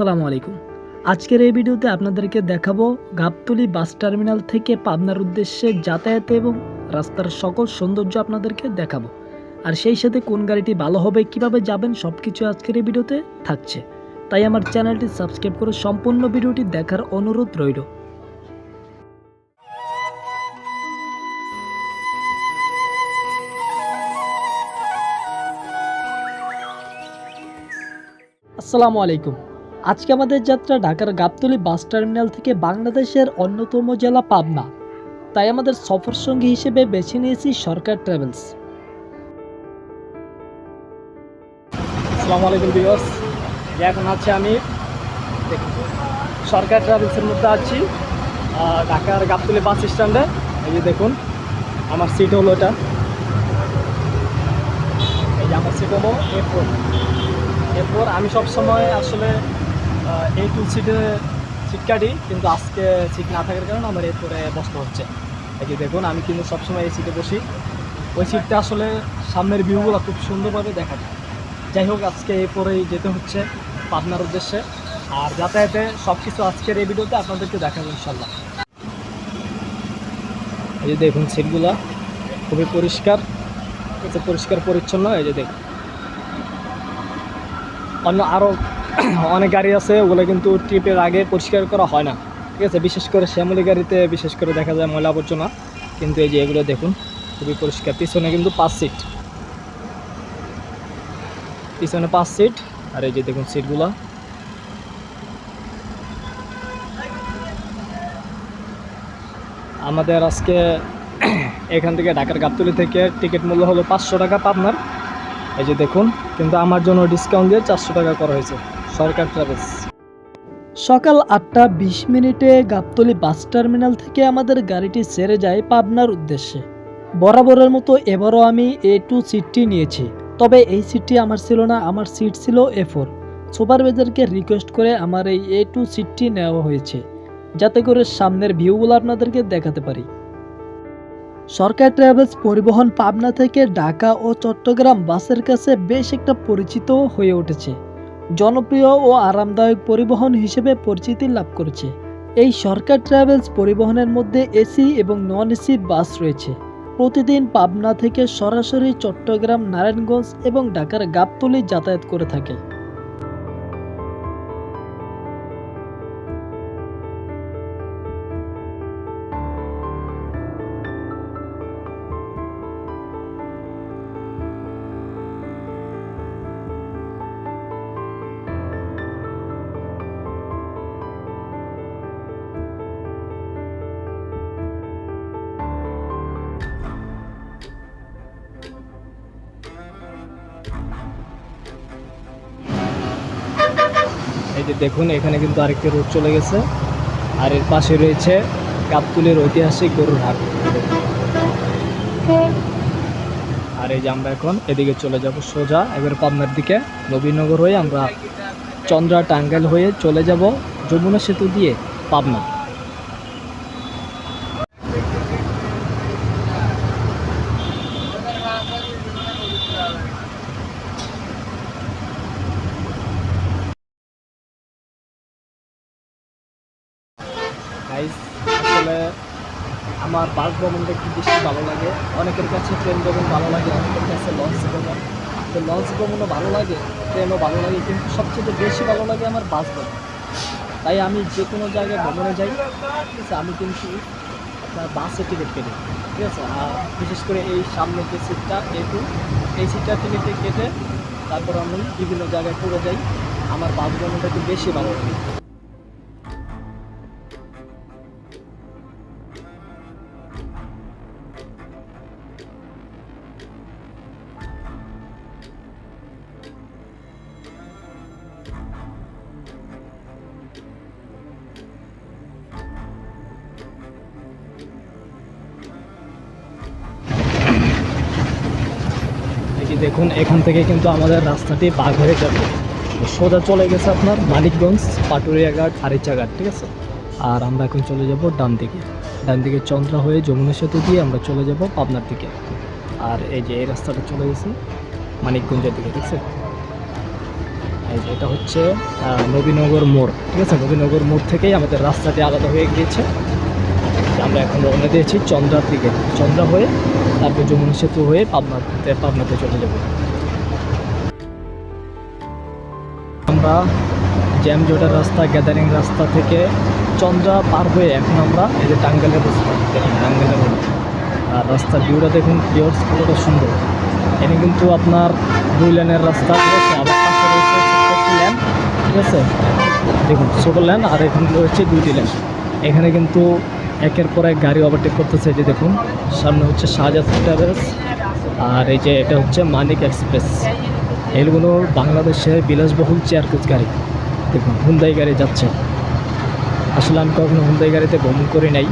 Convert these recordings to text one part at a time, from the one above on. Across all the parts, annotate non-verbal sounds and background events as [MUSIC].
আসসালামু আলাইকুম। আজকের এই ভিডিওতে আপনাদেরকে দেখাবো গাবতলি বাস টার্মিনাল থেকে পাবনার উদ্দেশ্যে যাতায়াত এবং রাস্তার সকল সৌন্দর্য আপনাদেরকে দেখাবো। আর সেই সাথে কোন গাড়িটি ভালো হবে, কীভাবে যাবেন সব কিছু আজকের এই ভিডিওতে থাকছে। তাই আমার চ্যানেলটি সাবস্ক্রাইব করে সম্পূর্ণ ভিডিওটি দেখার অনুরোধ রইল। আসসালামু আলাইকুম। আজকে আমাদের যাত্রা ঢাকার গাবতলী বাস টার্মিনাল থেকে বাংলাদেশের অন্যতম জেলা পাবনা। তাই আমাদের সফর সঙ্গী হিসেবে বেছে নিয়েছি সরকার ট্রাভেলস। এখন আছি আমি সরকার ট্রাভেলসের মধ্যে আছি ঢাকার গাবতলী বাস স্ট্যান্ডে। এই যে দেখুন, আমার সিট হলো এটা। এই যে আমার সিট হলো এ ফোর এরপর আমি সবসময় আসলে এই টু সিটে সিট কাটি, কিন্তু আজকে সিট না থাকার কারণে আমার এরপরে বসতে হচ্ছে। এই যে দেখুন, আমি কিন্তু সবসময় এই সিটে বসি। ওই সিটটা আসলে সামনের ভিউগুলো খুব সুন্দরভাবে দেখা যায়। যাই হোক, আজকে এরপরেই যেতে হচ্ছে পাবনার উদ্দেশ্যে। আর যাতায়াতে সব কিছু আজকের এই ভিডিওতে আপনাদেরকে দেখাবো ইনশাল্লাহ এই যে দেখুন সিটগুলা খুবই পরিষ্কার। পরিষ্কার পরিচ্ছন্ন, এই যে দেখুন। অন্য আরও [COUGHS] অনেক গাড়ি আছে, ওগুলো কিন্তু ট্রিপের আগে পরিষ্কার করা হয় না। ঠিক আছে? বিশেষ করে শ্যামলি গাড়িতে, বিশেষ করে দেখা যায় ময়লা আবর্জনা। কিন্তু এই যে এগুলো দেখুন, খুবই পরিষ্কার। পিছনে কিন্তু পাঁচ সিট। পিছনে পাঁচ সিট, আর এই যে দেখুন সিটগুলো। আমাদের আজকে [COUGHS] এখান থেকে ঢাকার গাবতলি থেকে টিকিট মূল্য হলো পাঁচশো টাকা পাবনার। এই যে দেখুন, কিন্তু আমার জন্য ডিসকাউন্ট দিয়ে চারশো টাকা করা হয়েছে। সরকার ট্রাভেলস। সকাল আটটা বিশ মিনিটে গাবতলি বাস টার্মিনাল থেকে আমাদের গাড়িটি ছেড়ে যায় পাবনার উদ্দেশ্যে। বরাবরের মতো এবারও আমি এ টু সিটটি নিয়েছি। তবে এই সিটটি আমার ছিল না, আমার সিট ছিল এ ফোর সুপারভাইজারকে রিকোয়েস্ট করে আমার এই এ টু সিটটি নেওয়া হয়েছে, যাতে করে সামনের ভিউগুলো আপনাদেরকে দেখাতে পারি। সরকার ট্রাভেলস পরিবহন পাবনা থেকে ঢাকা ও চট্টগ্রাম বাসের কাছে বেশ একটা পরিচিত হয়ে উঠেছে। জনপ্রিয় ও আরামদায়ক পরিবহন হিসেবে পরিচিতি লাভ করেছে। এই সরকার ট্রাভেলস পরিবহনের মধ্যে এসি এবং নন এসি বাস রয়েছে। প্রতিদিন পাবনা থেকে সরাসরি চট্টগ্রাম, নারায়ণগঞ্জ এবং ঢাকার গাবতলি যাতায়াত করে থাকে। যে দেখুন, এখানে কিন্তু আরেকটি রোড চলে গেছে। আর এর পাশে রয়েছে কাপতুলের ঐতিহাসিক গরুর হাট। আর এই যে আমরা এখন এদিকে চলে যাব সোজা, এবার পাবনার দিকে। নবীনগর হয়ে আমরা চন্দ্রা টাঙ্গাইল হয়ে চলে যাব যমুনা সেতু দিয়ে পাবনা গাইজ আসলে আমার বাস ভ্রমণটা একটু বেশি ভালো লাগে অনেকের কাছে ট্রেন ভ্রমণ ভালো লাগে, অনেকের কাছে লঞ্চ ভ্রমণ তো লঞ্চ ভ্রমণও ভালো লাগে ট্রেনও ভালো লাগে, কিন্তু সবচেয়ে বেশি ভালো লাগে আমার বাস ভ্রমণ তাই আমি যে কোনো জায়গায় ভ্রমণে যাই, ঠিক আছে, আমি কিন্তু আপনার বাসে টিকিট কেটে ঠিক আছে? আর বিশেষ করে এই সামনে যে সিটটা একটু এই সিটটা টিকিট কেটে তারপর আমি বিভিন্ন জায়গায় ঘুরে যাই, আমার বাস ভ্রমণটা একটু বেশি ভালো লাগে। দেখুন, এখান থেকে কিন্তু আমাদের রাস্তাটি বাঘ হয়ে যাবে। সোজা চলে গেছে আপনার মানিকগঞ্জ পাটুরিয়া ঘাট আরিচা ঘাট ঠিক আছে? আর আমরা এখন চলে যাব ডান দিকে। ডান দিকে চন্দ্রা হয়ে যমুনা সেতু দিয়ে আমরা চলে যাব পাবনার দিকে। আর এই যে এই রাস্তাটা চলে গেছে মানিকগঞ্জের দিকে, ঠিক আছে? এই যে এটা হচ্ছে নবীনগর মোড়, ঠিক আছে? নবীনগর মোড় থেকেই আমাদের রাস্তাটি আলাদা হয়ে গিয়েছে। আমরা এখন রওনা দিয়েছি চন্দ্রার দিকে। চন্দ্রা হয়ে তারপর যমুনা সেতু হয়ে পাবনাতে পাবনাতে চলে যাব। আমরা জ্যাম জোটার রাস্তা গ্যাদারিং রাস্তা থেকে চন্দ্রা পার হয়ে এখন আমরা এই যে টাঙ্গালের রাস্তা টাঙ্গালের। আর রাস্তার ভিউটা দেখুন পিওর কতটা সুন্দর। এখানে কিন্তু আপনার দুই লেনের রাস্তা, ঠিক আছে? আবার পাশে রয়েছে একটি লেন ঠিক আছে? দেখুন, ছোটো লেন আর এখানে রয়েছে দুইটি লেন এখানে কিন্তু একের পর এক গাড়ি ওভারটেক করতেছে যে দেখুন, সামনে হচ্ছে শাহজাদ ট্রাভেলস আর এই যে এটা হচ্ছে মানিক এক্সপ্রেস এগুলো বাংলাদেশের বিলাসবহুল চেয়ার কোচ গাড়ি। দেখুন হুন্দাই গাড়ি যাচ্ছে। আসলে আমি কখনো হুন্দাই গাড়িতে ভ্রমণ করি নাই।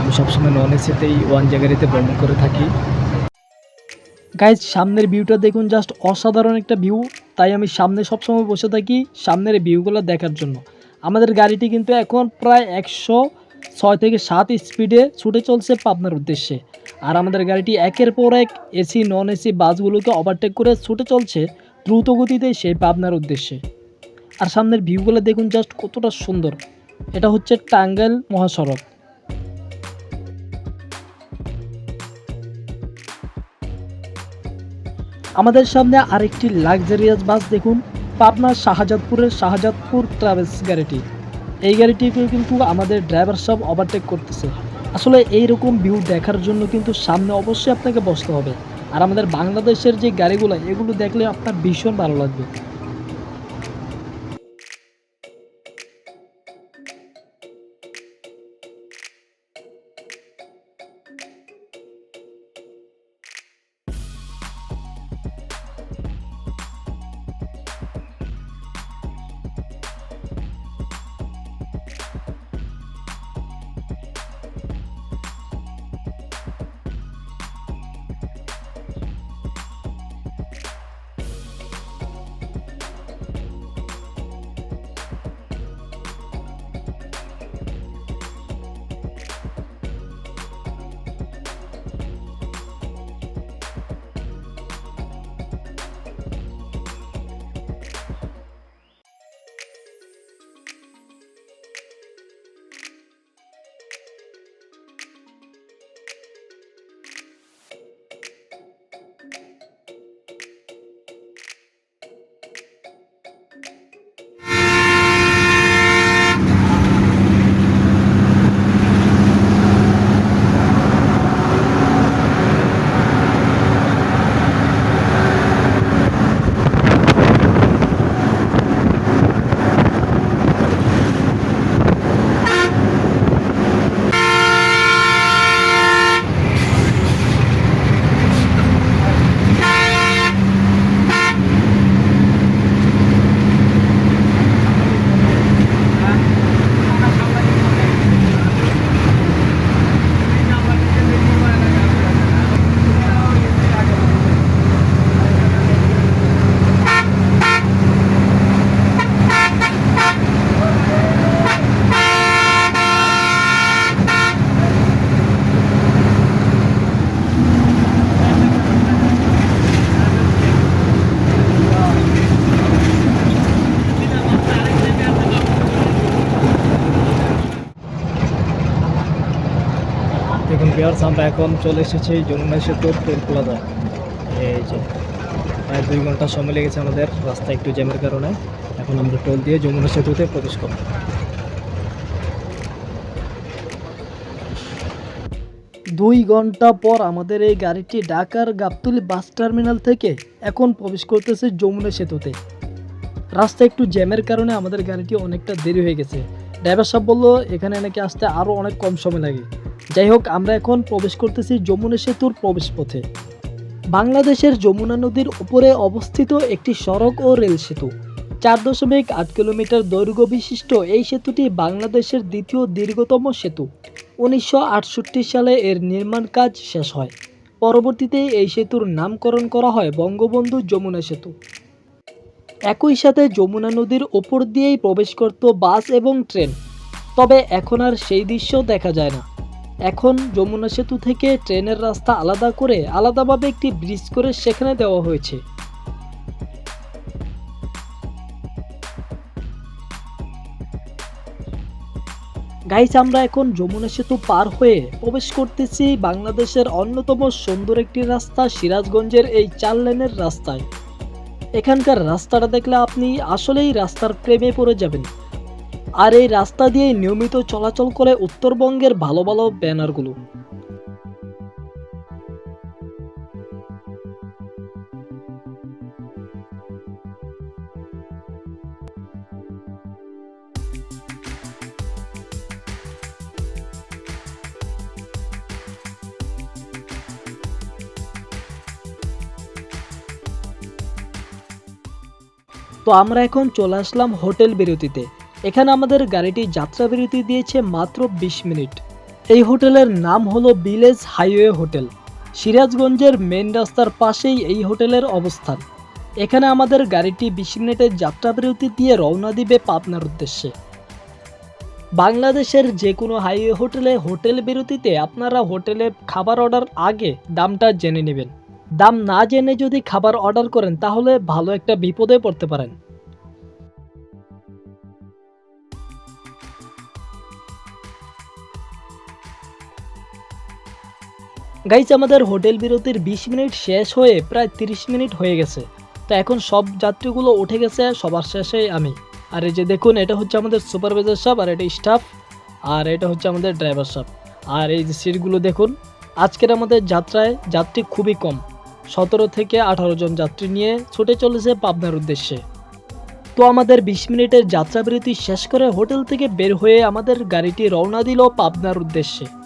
আমি সবসময় নন এসিতেই ওয়ান জে গাড়িতে ভ্রমণ করে থাকি। গাইজ সামনের ভিউটা দেখুন জাস্ট অসাধারণ একটা ভিউ তাই আমি সামনে সবসময় বসে থাকি সামনের ভিউগুলো দেখার জন্য। আমাদের গাড়িটি কিন্তু এখন প্রায় একশো ছয় থেকে সাত স্পিডে ছুটে চলছে পাবনার উদ্দেশ্যে। আর আমাদের গাড়িটি একের পর এক এসি, নন এসি বাসগুলোকে ওভারটেক করে ছুটে চলছে দ্রুত গতিতে সেই পাবনার উদ্দেশ্যে। আর সামনের ভিউগুলো দেখুন জাস্ট কতটা সুন্দর। এটা হচ্ছে টাঙ্গাইল মহাসড়ক। আমাদের সামনে আরেকটি লাক্সারিয়াস বাস দেখুন, পাবনার শাহজাদপুরের শাহজাদপুর ট্রাভেলস গাড়িটি। এই গাড়িটিকে কিন্তু আমাদের ড্রাইভার সব ওভারটেক করতেছে। আসলে এই রকম ভিউ দেখার জন্য কিন্তু সামনে অবশ্যই আপনাকে বসতে হবে। আর আমাদের বাংলাদেশের যে গাড়িগুলো, এগুলো দেখলে আপনার ভীষণ ভালো লাগবে। আমরা এখন চলে এসেছি যমুনা সেতুর টোল এই যে, প্রায় দুই ঘণ্টা সময় লেগেছে আমাদের, রাস্তা একটু জ্যামের কারণে। এখন আমরা টোল দিয়ে যমুনা সেতুতে প্রবেশ করব। দুই ঘণ্টা পর আমাদের এই গাড়িটি ঢাকার গাবতলি বাস টার্মিনাল থেকে এখন প্রবেশ করতেছে যমুনা সেতুতে। রাস্তা একটু জ্যামের কারণে আমাদের গাড়িটি অনেকটা দেরি হয়ে গেছে। ড্রাইভার সাহেব বলল, এখানে নাকি আসতে আরও অনেক কম সময় লাগে। যাই হোক, আমরা এখন প্রবেশ করতেছি যমুনা সেতুর প্রবেশ পথে। বাংলাদেশের যমুনা নদীর উপরে অবস্থিত একটি সড়ক ও রেল সেতু। চার দশমিক আট কিলোমিটার দৈর্ঘ্য বিশিষ্ট এই সেতুটি বাংলাদেশের দ্বিতীয় দীর্ঘতম সেতু। উনিশশো আটষট্টি সালে এর নির্মাণ কাজ শেষ হয়। পরবর্তীতে এই সেতুর নামকরণ করা হয় বঙ্গবন্ধু যমুনা সেতু। একই সাথে যমুনা নদীর ওপর দিয়েই প্রবেশ করত বাস এবং ট্রেন। তবে এখন আর সেই দৃশ্য দেখা যায় না। এখন যমুনা সেতু থেকে ট্রেনের রাস্তা আলাদা করে আলাদাভাবে একটি ব্রিজ করে সেখানে দেওয়া হয়েছে। গাইস আমরা এখন যমুনা সেতু পার হয়ে প্রবেশ করতেছি বাংলাদেশের অন্যতম সুন্দর একটি রাস্তা সিরাজগঞ্জের এই চার লেনের রাস্তায়। এখানকার রাস্তাটা দেখলে আপনি আসলেই রাস্তার প্রেমে পড়ে যাবেন। আর এই রাস্তা দিয়ে নিয়মিত চলাচল করে উত্তরবঙ্গের ভালো ভালো ব্যানারগুলো। তো আমরা এখন চলে আসলাম হোটেল বিরতিতে। এখানে আমাদের গাড়িটি যাত্রা বিরতি দিয়েছে মাত্র বিশ মিনিট। এই হোটেলের নাম হলো ভিলেজ হাইওয়ে হোটেল। সিরাজগঞ্জের মেন রাস্তার পাশেই এই হোটেলের অবস্থান। এখানে আমাদের গাড়িটি বিশ মিনিটের যাত্রা বিরতি দিয়ে রওনা দিবে পাবনার উদ্দেশ্যে। বাংলাদেশের যে কোনো হাইওয়ে হোটেলে হোটেল বিরতিতে আপনারা হোটেলে খাবার অর্ডার আগে দামটা জেনে নেবেন। দাম না জেনে যদি খাবার অর্ডার করেন, তাহলে ভালো একটা বিপদে পড়তে পারেন। গাইজ, আমাদের হোটেল বিরতির বিশ মিনিট শেষ হয়ে প্রায় তিরিশ মিনিট হয়ে গেছে। তো এখন সব যাত্রীগুলো উঠে গেছে, সবার শেষে আমি। আর এই যে দেখুন, এটা হচ্ছে আমাদের সুপারভাইজার সাহেব আর এটা স্টাফ, আর এটা হচ্ছে আমাদের ড্রাইভার সাহেব। আর এই যে সিটগুলো দেখুন, আজকের আমাদের যাত্রায় যাত্রী খুবই কম। সতেরো থেকে আঠারো জন যাত্রী নিয়ে ছুটে চলেছে পাবনার উদ্দেশ্যে। তো আমাদের বিশ মিনিটের যাত্রাবিরতি শেষ করে হোটেল থেকে বের হয়ে আমাদের গাড়িটি রওনা দিল পাবনার উদ্দেশ্যে।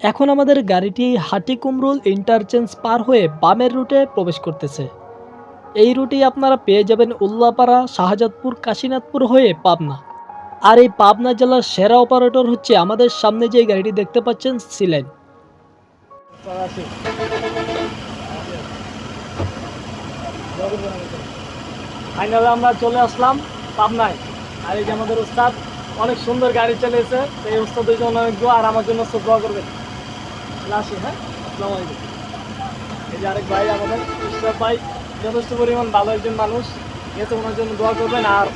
এখন আমাদের গাড়িটি হাটিকুমরুল ইন্টারচেঞ্জ পার হয়ে বামের রুটে প্রবেশ করতেছে। এই রুটেই আপনারা পেয়ে যাবেন উল্লাপাড়া, শাহজাদপুর, কাশীনাথপুর হয়ে পাবনা। আর এই পাবনা জেলার সেরা অপারেটর হচ্ছে আমাদের সামনে যে গাড়িটি দেখতে পাচ্ছেন, সিলেন। ফাইনালে আমরা চলে আসলাম পাবনায়। আর এই যে আমাদের উস্তাদ অনেক সুন্দর গাড়ি চালিয়েছে। তো এই উস্তাদের জন্য অনেক দোয়া আর আমার জন্য দোয়া করবেন। তাহলে হ্যাঁ? আসসালামু আলাইকুম। এই যে আরেক ভাই আমাদের ইশরাফ ভাই, যথেষ্ট পরিমাণ ভালো একজন মানুষ। আছে, ওনার জন্য দোয়া করবেন আর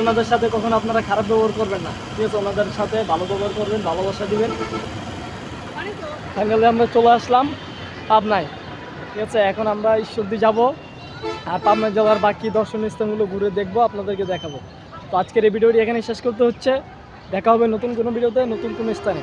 ওনাদের সাথে কখনো আপনারা খারাপ ব্যবহার করবেন না। ঠিক আছে, ওনাদের সাথে ভালো ব্যবহার করবেন, ভালোবাসা দিবেন। ফাইনালি আমরা চলে আসলাম পাবনায়। ঠিক আছে, এখন আমরা ঈশ্বরদী যাব আর পাবনা জেলার বাকি দর্শনীয় স্থানগুলো ঘুরে দেখব, আপনাদেরকে দেখাবো। তো আজকের এই ভিডিওটি এখানে শেষ করতে হচ্ছে। দেখা হবে নতুন কোনো ভিডিওতে, নতুন কোনো স্থানে।